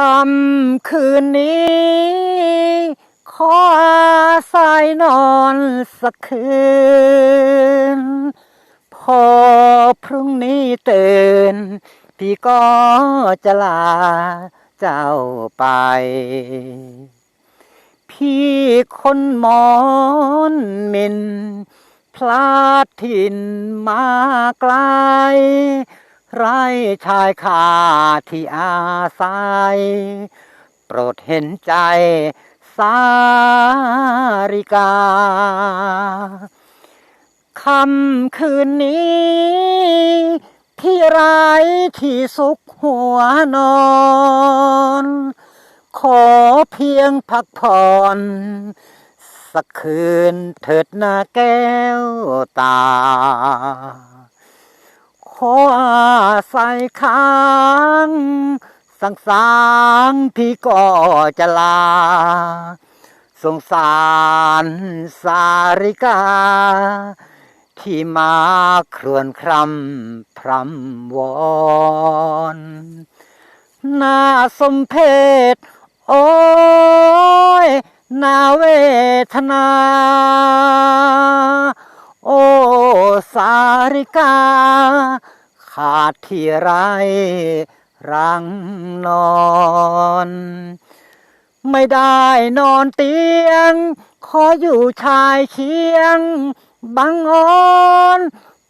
คำคืนนี้ ขออาศัยนอนสักคืน พอพรุ่งนี้ตื่น พี่ก็จะลาเจ้าไป พี่คนมอนมิน พลาดถิ่นมาไกล ไรชายคาที่อาศัยโปรดเห็นใจสาริกาคำคืนนี้พี่ไรที่สุขหัวนอน ขอเพียงพักผ่อน สักคืนเถิดนาแก้วตา ออาศัยค้างสังสางพี่ก็จะลา สงสารสาริกา ที่มาครวนครำพรำวอนนาสมเพชโอ้ยนาเวทนา โอ้สาริกา ขาดที่ไรรังนอน ไม่ได้นอนเตียง ขออยู่ชายเคียง บังอ่อน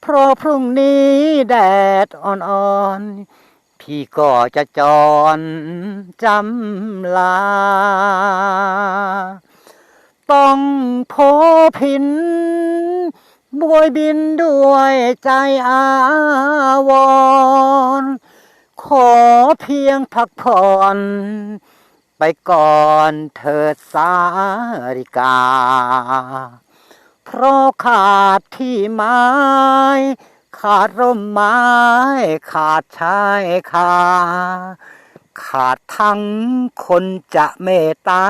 เพราะพรุ่งนี้แดดอ่อนๆ พี่ก็จะจรจำลา ต้องโพผิน บวยบินด้วยใจอาวร ขอเพียงพักผ่อน ไปก่อนเถิดสาริกา เพราะขาดที่ไม้ ขาดร่มไม้ ขาดชายคา ขาดทั้งคนจะเมตตา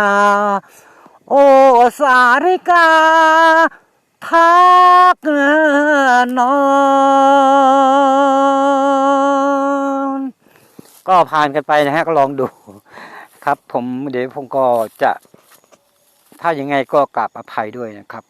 โอสาริกา พักนอนก็ผ่านกันไปนะฮะก็ลองดูครับ ผมเดี๋ยวผมก็จะ ถ้ายังไงก็กราบอภัยด้วยนะครับ